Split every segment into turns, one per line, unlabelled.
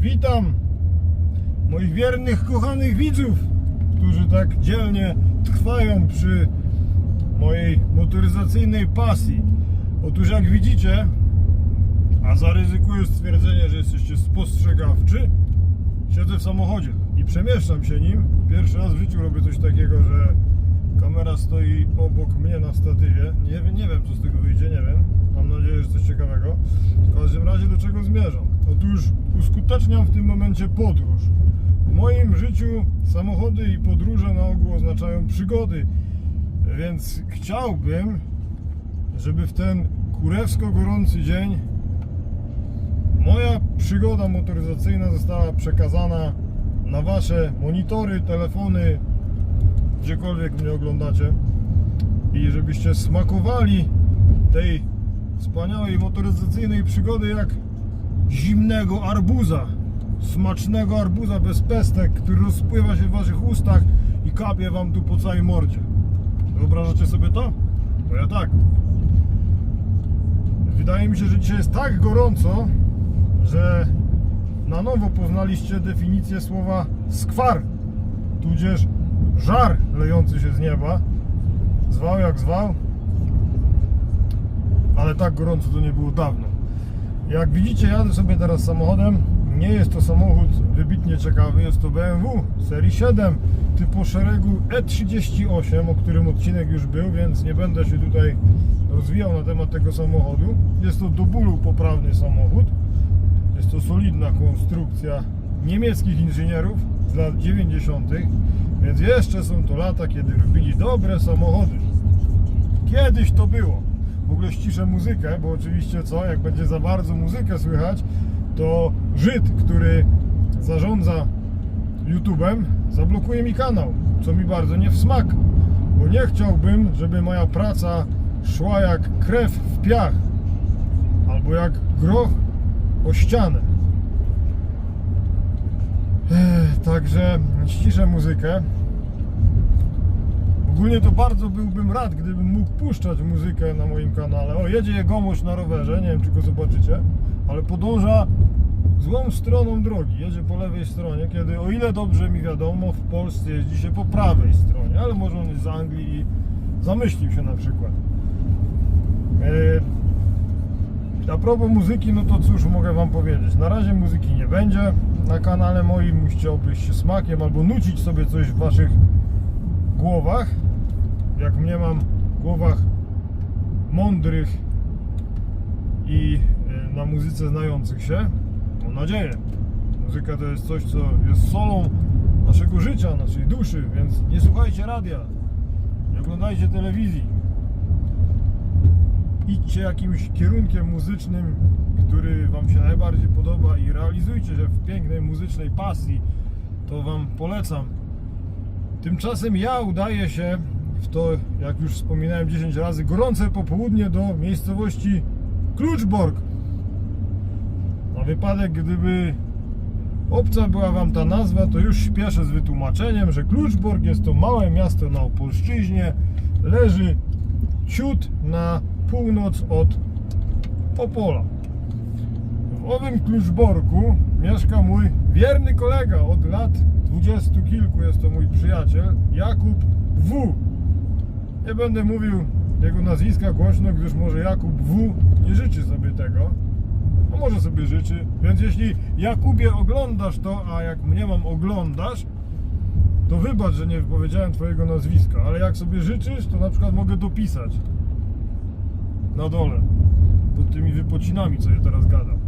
Witam moich wiernych, kochanych widzów, którzy tak dzielnie trwają przy mojej motoryzacyjnej pasji. Otóż jak widzicie, a zaryzykuję stwierdzenie, że jesteście spostrzegawczy, siedzę w samochodzie i przemieszczam się nim. Pierwszy raz w życiu robię coś takiego, że kamera stoi obok mnie na statywie. Nie, nie wiem, co z tego wyjdzie, nie wiem. Mam nadzieję, że coś ciekawego. W każdym razie do czego zmierzam? Otóż uskuteczniam w tym momencie podróż. W moim życiu samochody i podróże na ogół oznaczają przygody, więc chciałbym, żeby w ten kurewsko gorący dzień moja przygoda motoryzacyjna została przekazana na wasze monitory, telefony, gdziekolwiek mnie oglądacie i żebyście smakowali tej wspaniałej motoryzacyjnej przygody jak zimnego arbuza, smacznego arbuza bez pestek, który rozpływa się w waszych ustach i kapie wam tu po całej mordzie. Wyobrażacie sobie to? Bo ja tak. Wydaje mi się, że dzisiaj jest tak gorąco, że na nowo poznaliście definicję słowa skwar, tudzież żar lejący się z nieba. Zwał jak zwał, ale tak gorąco to nie było dawno. Jak widzicie, jadę sobie teraz samochodem. Nie jest to samochód wybitnie ciekawy, jest to BMW serii 7 typu szeregu E38, o którym odcinek już był, więc nie będę się tutaj rozwijał na temat tego samochodu. Jest to do bólu poprawny samochód. Jest to solidna konstrukcja niemieckich inżynierów z lat 90., więc jeszcze są to lata, kiedy robili dobre samochody. Kiedyś to było. W ogóle ściszę muzykę, bo oczywiście co, jak będzie za bardzo muzykę słychać, to Żyd, który zarządza YouTube'em, zablokuje mi kanał, co mi bardzo nie w smak, bo nie chciałbym, żeby moja praca szła jak krew w piach, albo jak groch o ścianę. Także ściszę muzykę. Ogólnie to bardzo byłbym rad, gdybym mógł puszczać muzykę na moim kanale. O, jedzie jegomość na rowerze, nie wiem czy go zobaczycie, ale podąża złą stroną drogi. Jedzie po lewej stronie, kiedy o ile dobrze mi wiadomo, w Polsce jeździ się po prawej stronie, ale może on jest z Anglii i zamyślił się na przykład. Yy, a propos muzyki, no to cóż mogę wam powiedzieć. Na razie muzyki nie będzie na kanale moim. Musicie obejść się smakiem albo nucić sobie coś w waszych głowach. Jak mnie mam w głowach mądrych i e, na muzyce znających się. Mam nadzieję. Muzyka to jest coś, co jest solą naszego życia, naszej duszy, więc nie słuchajcie radia, nie oglądajcie telewizji. Idźcie jakimś kierunkiem muzycznym, który Wam się najbardziej podoba i realizujcie się w pięknej muzycznej pasji. To Wam polecam. Tymczasem ja udaję się w to, jak już wspominałem 10 razy, gorące popołudnie do miejscowości Kluczbork. Na wypadek, gdyby obca była Wam ta nazwa, to już śpieszę z wytłumaczeniem, że Kluczbork jest to małe miasto na Opolszczyźnie, leży ciut na północ od Opola. W owym Kluczborku mieszka mój wierny kolega od lat dwudziestu kilku, jest to mój przyjaciel, Jakub W. Nie będę mówił jego nazwiska głośno, gdyż może Jakub W. nie życzy sobie tego, a może sobie życzy, więc jeśli Jakubie oglądasz to, a jak mnie mam oglądasz, to wybacz, że nie wypowiedziałem twojego nazwiska, ale jak sobie życzysz, to na przykład mogę dopisać na dole, pod tymi wypocinami, co ja teraz gadam.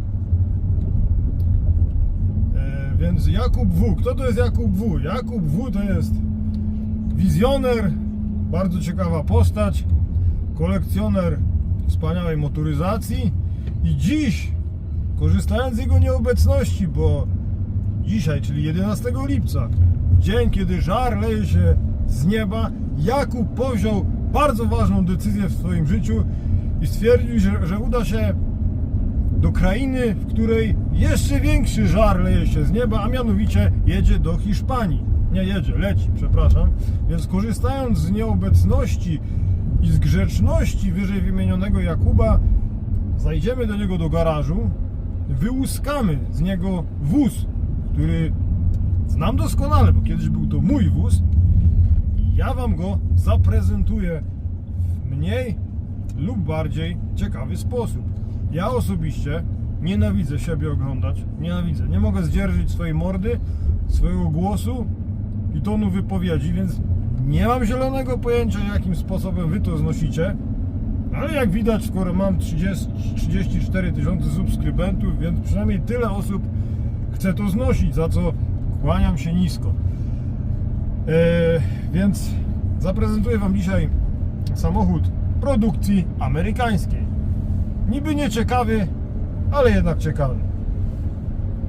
E, więc Jakub W. Kto to jest Jakub W? Jakub W. to jest wizjoner, bardzo ciekawa postać, kolekcjoner wspaniałej motoryzacji i dziś, korzystając z jego nieobecności, bo dzisiaj, czyli 11 lipca, dzień, kiedy żar leje się z nieba, Jakub powziął bardzo ważną decyzję w swoim życiu i stwierdził, że, że uda się do krainy, w której jeszcze większy żar leje się z nieba, a mianowicie jedzie do Hiszpanii. Nie jedzie, leci, przepraszam. Więc korzystając z nieobecności i z grzeczności wyżej wymienionego Jakuba, zajdziemy do niego do garażu wyłuskamy z niego wóz, który znam doskonale, bo kiedyś był to mój wóz. I ja Wam go zaprezentuję w mniej lub bardziej ciekawy sposób. Ja osobiście nienawidzę siebie oglądać, nienawidzę. Nie mogę zdzierżyć swojej mordy, swojego głosu i tonu wypowiedzi, więc nie mam zielonego pojęcia, jakim sposobem Wy to znosicie. Ale jak widać, skoro mam 30, 34 tysiące subskrybentów, więc przynajmniej tyle osób chce to znosić, za co kłaniam się nisko. Eee, więc zaprezentuję Wam dzisiaj samochód produkcji amerykańskiej. Niby nieciekawy, ale jednak ciekawy.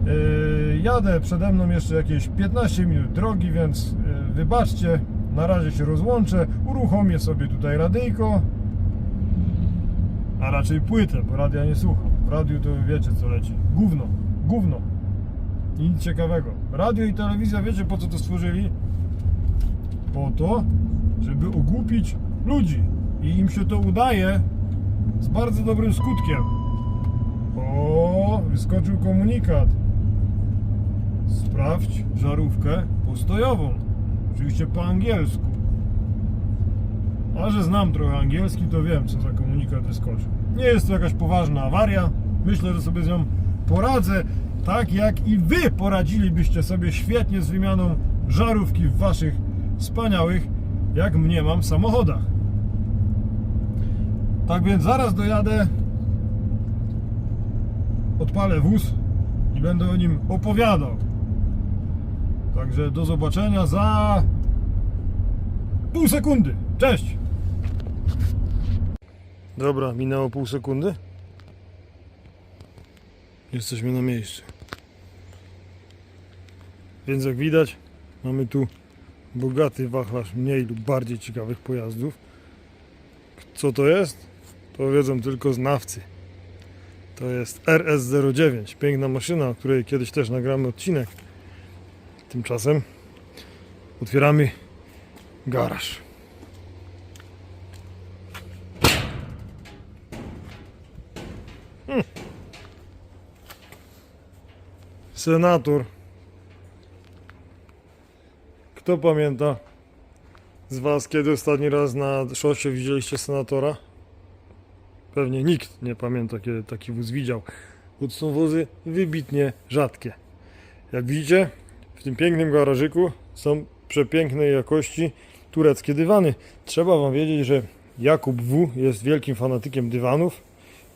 Eee, jadę przede mną jeszcze jakieś 15 minut drogi, więc e, wybaczcie, na razie się rozłączę, uruchomię sobie tutaj radyjko, a raczej płytę, bo radia nie słucham. W radiu to wiecie co leci. Gówno, gówno. I Nic ciekawego. Radio i telewizja wiecie po co to stworzyli? Po to, żeby ogłupić ludzi. I im się to udaje z bardzo dobrym skutkiem. O, wyskoczył komunikat. Sprawdź żarówkę postojową. Oczywiście po angielsku. A że znam trochę angielski, to wiem, co za komunikat wyskoczył. Nie jest to jakaś poważna awaria. Myślę, że sobie z nią poradzę, tak jak i wy poradzilibyście sobie świetnie z wymianą żarówki w waszych wspaniałych, jak mnie mam, samochodach. Tak więc zaraz dojadę, odpalę wóz i będę o nim opowiadał. Także do zobaczenia za pół sekundy. Cześć! Dobra, minęło pół sekundy. Jesteśmy na miejscu. Więc jak widać, mamy tu bogaty wachlarz mniej lub bardziej ciekawych pojazdów. Co to jest? To wiedzą tylko znawcy. To jest RS09, piękna maszyna, o której kiedyś też nagramy odcinek. Tymczasem otwieramy garaż. Hmm. Senator. Kto pamięta z Was, kiedy ostatni raz na szosie widzieliście senatora? Pewnie nikt nie pamięta, kiedy taki wóz widział. To są wozy wybitnie rzadkie. Jak widzicie, w tym pięknym garażyku są przepięknej jakości tureckie dywany. Trzeba Wam wiedzieć, że Jakub W. jest wielkim fanatykiem dywanów.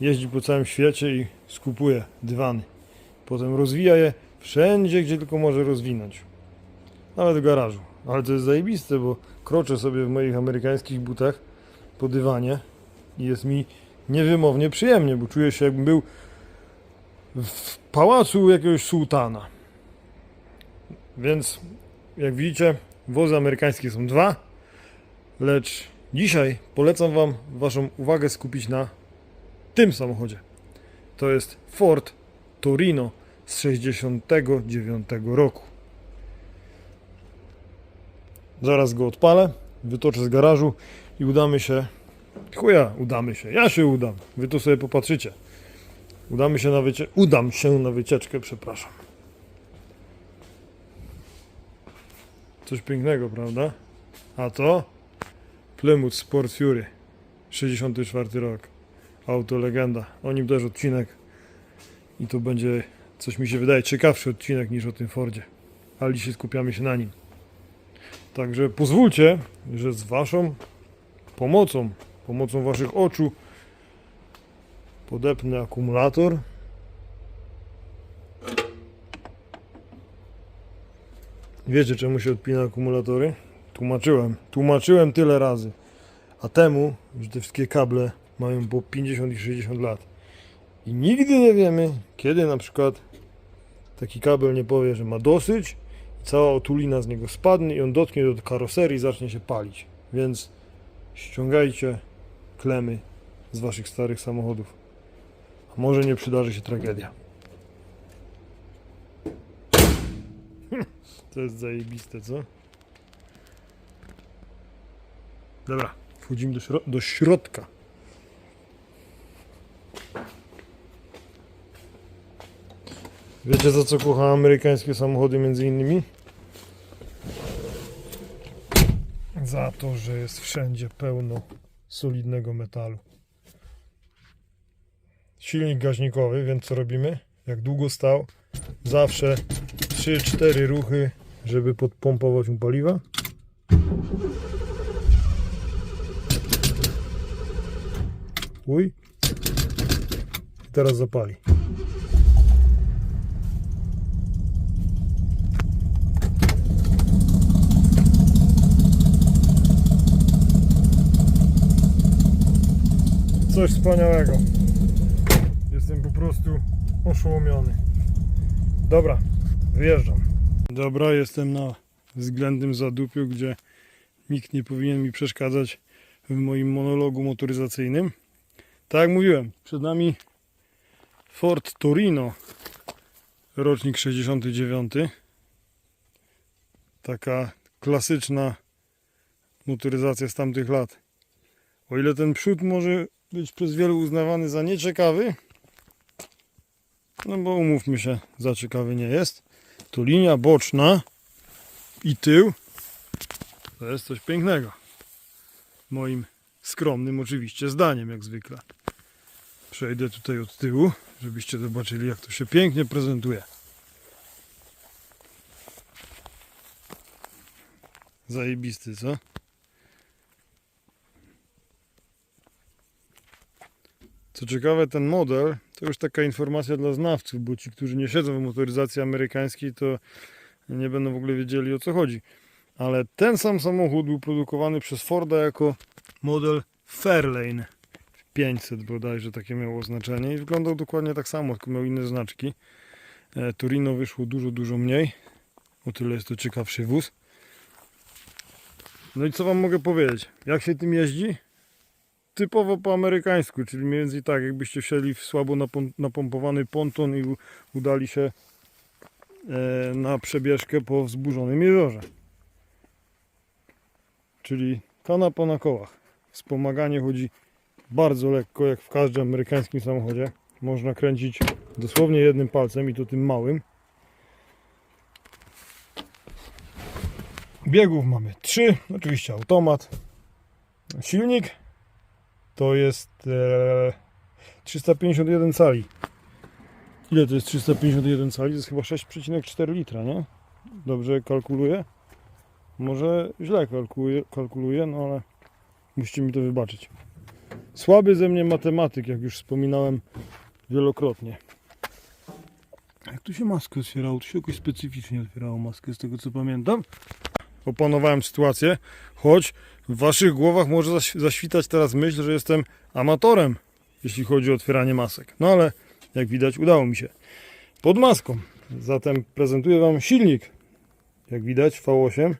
Jeździ po całym świecie i skupuje dywany. Potem rozwija je wszędzie, gdzie tylko może rozwinąć. Nawet w garażu. Ale to jest zajebiste, bo kroczę sobie w moich amerykańskich butach po dywanie i jest mi niewymownie przyjemnie, bo czuję się jakbym był w pałacu jakiegoś sułtana. Więc jak widzicie, wozy amerykańskie są dwa, lecz dzisiaj polecam Wam Waszą uwagę skupić na tym samochodzie. To jest Ford Torino z 69 roku. Zaraz go odpalę, wytoczę z garażu i udamy się. Chuja, udamy się. Ja się udam. Wy tu sobie popatrzycie. Udamy się na wycie... Udam się na wycieczkę, przepraszam. Coś pięknego, prawda? A to Plymouth Sport Fury 64 rok. Auto legenda. O nim też odcinek. I to będzie, coś mi się wydaje, ciekawszy odcinek niż o tym Fordzie. Ale dzisiaj skupiamy się na nim. Także pozwólcie, że z Waszą pomocą, pomocą Waszych oczu podepnę akumulator. Wiecie czemu się odpina akumulatory? Tłumaczyłem. Tłumaczyłem tyle razy. A temu, że te wszystkie kable mają po 50 i 60 lat. I nigdy nie wiemy, kiedy na przykład taki kabel nie powie, że ma dosyć, cała otulina z niego spadnie i on dotknie do karoserii i zacznie się palić. Więc ściągajcie klemy z waszych starych samochodów. A może nie przydarzy się tragedia. To jest zajebiste, co? Dobra, wchodzimy do, śro- do środka. Wiecie za co kocham amerykańskie samochody między innymi? Za to, że jest wszędzie pełno solidnego metalu. Silnik gaźnikowy, więc co robimy? Jak długo stał? Zawsze 3-4 ruchy, żeby podpompować mu paliwa. Uj. I teraz zapali. Coś wspaniałego. Jestem po prostu oszołomiony. Dobra, wyjeżdżam. Dobra, jestem na względnym zadupiu, gdzie nikt nie powinien mi przeszkadzać w moim monologu motoryzacyjnym. Tak jak mówiłem, przed nami Ford Torino, rocznik 69. Taka klasyczna motoryzacja z tamtych lat. O ile ten przód może być przez wielu uznawany za nieciekawy, no bo umówmy się, za ciekawy nie jest, to linia boczna i tył to jest coś pięknego. Moim skromnym oczywiście zdaniem, jak zwykle. Przejdę tutaj od tyłu, żebyście zobaczyli, jak to się pięknie prezentuje. Zajebisty, co? Co ciekawe, ten model to już taka informacja dla znawców, bo ci, którzy nie siedzą w motoryzacji amerykańskiej, to nie będą w ogóle wiedzieli o co chodzi. Ale ten sam samochód był produkowany przez Forda jako model Fairlane 500 bodajże takie miało znaczenie i wyglądał dokładnie tak samo, tylko miał inne znaczki. E, Torino wyszło dużo, dużo mniej. O tyle jest to ciekawszy wóz. No i co wam mogę powiedzieć? Jak się tym jeździ? Typowo po amerykańsku, czyli mniej więcej tak, jakbyście wsiedli w słabo napom- napompowany ponton i udali się e, na przebieżkę po wzburzonym jeziorze. Czyli kanapa na kołach. Wspomaganie chodzi bardzo lekko, jak w każdym amerykańskim samochodzie. Można kręcić dosłownie jednym palcem i to tym małym. Biegów mamy trzy, oczywiście automat. Silnik to jest e, 351 cali. Ile to jest 351 cali? To jest chyba 6,4 litra, nie? Dobrze kalkuluję? Może źle kalkuluję, kalkuluję, no ale musicie mi to wybaczyć. Słaby ze mnie matematyk, jak już wspominałem wielokrotnie. Jak tu się maskę otwierało? Tu się jakoś specyficznie otwierało maskę, z tego co pamiętam. Opanowałem sytuację, choć w waszych głowach może zaś- zaświtać teraz myśl, że jestem amatorem, jeśli chodzi o otwieranie masek. No ale jak widać udało mi się. Pod maską. Zatem prezentuję wam silnik. Jak widać V8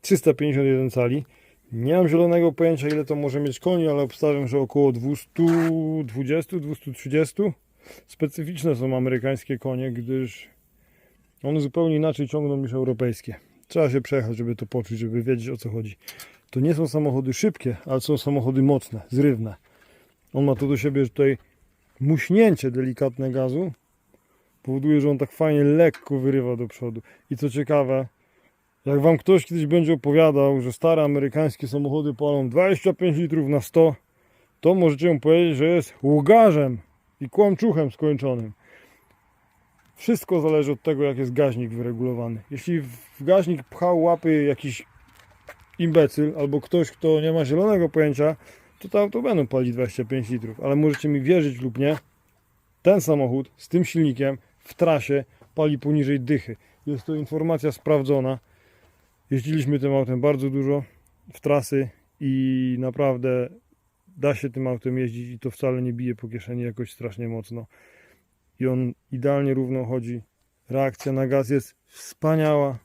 351 cali. Nie mam zielonego pojęcia ile to może mieć koni, ale obstawiam, że około 220-230. Specyficzne są amerykańskie konie, gdyż one zupełnie inaczej ciągną niż europejskie. Trzeba się przejechać, żeby to poczuć, żeby wiedzieć o co chodzi. To nie są samochody szybkie, ale są samochody mocne, zrywne. On ma to do siebie, że tutaj muśnięcie delikatne gazu powoduje, że on tak fajnie lekko wyrywa do przodu. I co ciekawe, jak wam ktoś kiedyś będzie opowiadał, że stare amerykańskie samochody palą 25 litrów na 100, to możecie mu powiedzieć, że jest łgarzem i kłamczuchem skończonym. Wszystko zależy od tego, jak jest gaźnik wyregulowany. Jeśli w gaźnik pchał łapy jakiś imbecyl albo ktoś, kto nie ma zielonego pojęcia, to to auto będą palić 25 litrów. Ale możecie mi wierzyć lub nie, ten samochód z tym silnikiem w trasie pali poniżej dychy. Jest to informacja sprawdzona. Jeździliśmy tym autem bardzo dużo w trasy i naprawdę da się tym autem jeździć i to wcale nie bije po kieszeni jakoś strasznie mocno. I on idealnie równo chodzi. Reakcja na gaz jest wspaniała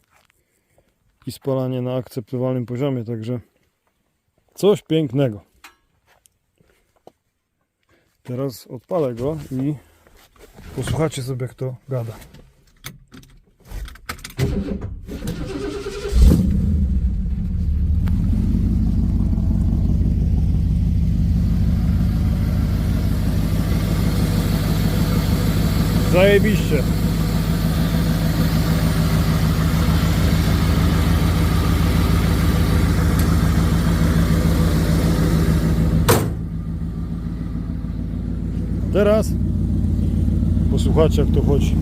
i spalanie na akceptowalnym poziomie, także coś pięknego. Teraz odpalę go i posłuchajcie sobie jak to gada. Zajebiście. Teraz posłuchajcie jak to chodzi.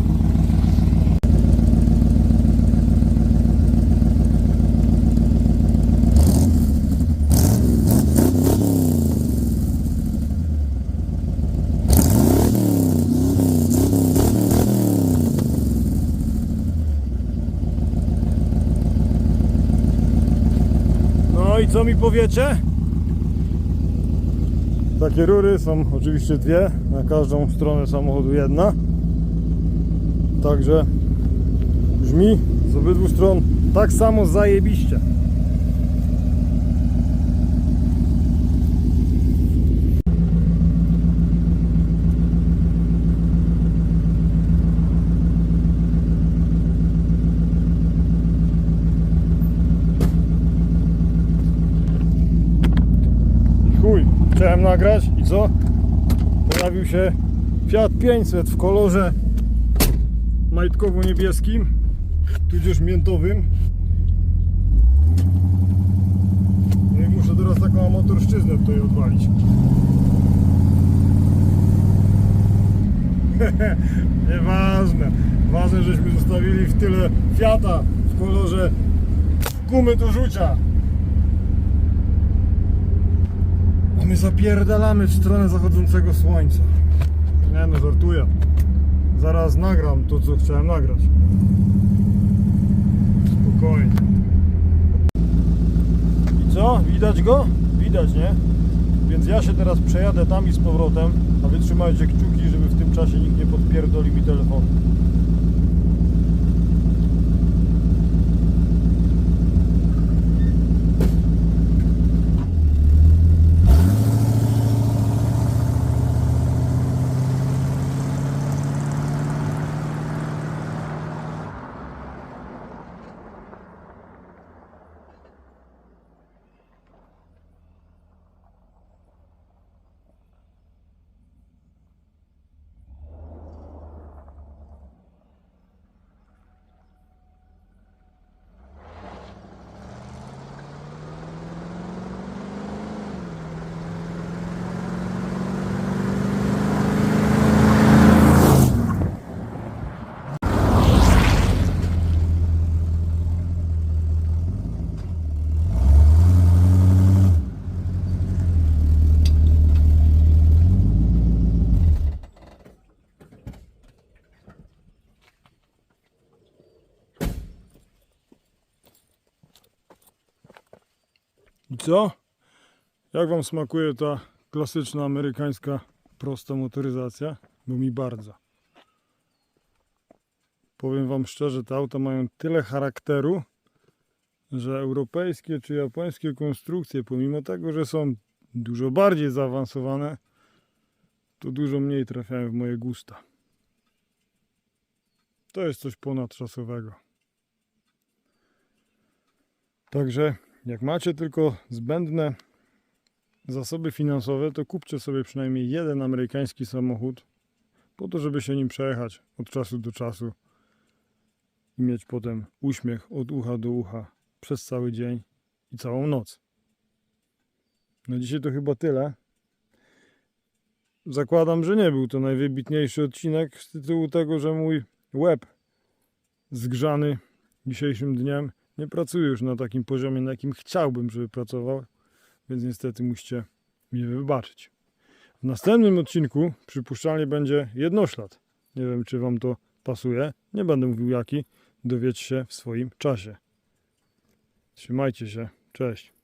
Mi powiecie? Takie rury są oczywiście dwie, na każdą stronę samochodu jedna. Także brzmi z obydwu stron tak samo zajebiście. I chuj, chciałem nagrać i co? Pojawił się Fiat 500 w kolorze majtkowo-niebieskim, tudzież miętowym. No i muszę teraz taką amatorszczyznę tutaj odwalić. Nieważne. Ważne, żeśmy zostawili w tyle Fiata w kolorze gumy do rzucia. A my zapierdalamy w stronę zachodzącego słońca. Nie no, żartuję. Zaraz nagram to, co chciałem nagrać. Spokojnie. I co? Widać go? Widać, nie? Więc ja się teraz przejadę tam i z powrotem, a wy trzymajcie kciuki, żeby w tym czasie nikt nie podpierdolił mi telefonu. Co? Jak Wam smakuje ta klasyczna amerykańska prosta motoryzacja? Bo mi bardzo. Powiem Wam szczerze, te auta mają tyle charakteru, że europejskie czy japońskie konstrukcje, pomimo tego, że są dużo bardziej zaawansowane, to dużo mniej trafiają w moje gusta. To jest coś ponadczasowego. Także jak macie tylko zbędne zasoby finansowe, to kupcie sobie przynajmniej jeden amerykański samochód, po to, żeby się nim przejechać od czasu do czasu i mieć potem uśmiech od ucha do ucha przez cały dzień i całą noc. Na dzisiaj to chyba tyle. Zakładam, że nie był to najwybitniejszy odcinek z tytułu tego, że mój łeb zgrzany dzisiejszym dniem nie pracuję już na takim poziomie, na jakim chciałbym, żeby pracował, więc niestety musicie mi wybaczyć. W następnym odcinku przypuszczalnie będzie jednoślad. Nie wiem, czy Wam to pasuje. Nie będę mówił jaki. Dowiecie się w swoim czasie. Trzymajcie się. Cześć.